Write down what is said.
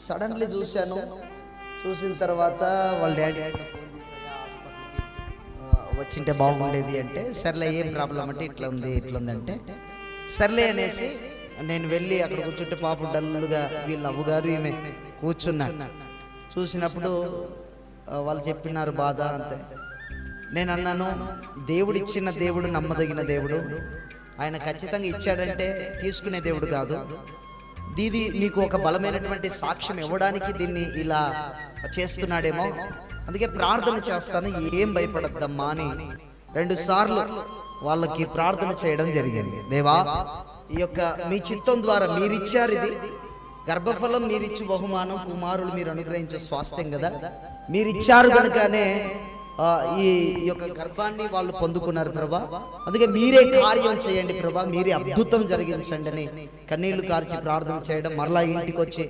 Suddenly చూశాను. చూసిన తర్వాత వాళ్ళ డాడీ వచ్చింటే బాగుండేది అంటే సర్లే ఏం ప్రాబ్లం అంటే ఇట్లా ఉంది ఇట్లా ఉంది అంటే సర్లే అనేసి నేను వెళ్ళి అక్కడ కూర్చుంటే పాపం డల్లుగా వీళ్ళ అవ్వగారు ఈమె కూర్చున్నాను చూసినప్పుడు వాళ్ళు చెప్పినారు బాధ అంతే. నేను అన్నాను దేవుడు ఇచ్చిన దేవుడు నమ్మదగిన దేవుడు. ఆయన ఖచ్చితంగా ఇచ్చాడంటే తీసుకునే దేవుడు కాదు. దీది నీకు ఒక బలమైనటువంటి సాక్ష్యం ఇవ్వడానికి దీన్ని ఇలా చేస్తున్నాడేమో. అందుకే ప్రార్థన చేస్తాను ఏం భయపడద్దమ్మా అని రెండు సార్లు వాళ్ళకి ప్రార్థన చేయడం జరిగింది. దేవా ఈ యొక్క మీ చిత్తం ద్వారా మీరిచ్చారు ఇది. గర్భఫలం మీరిచ్చు బహుమానం కుమారులు మీరు అనుగ్రహించే స్వాస్థ్యం కదా. మీరిచ్చారు కనుకనే ఈ యొక్క గర్భాన్ని వాళ్ళు పొందుకున్నారు ప్రభా. అందుకే మీరే కార్యం చేయండి ప్రభా. మీరే అద్భుతం జరిగించండి అని కన్నీళ్ళు కార్చి ప్రార్థన చేయడం మరలా ఇంటికి వచ్చి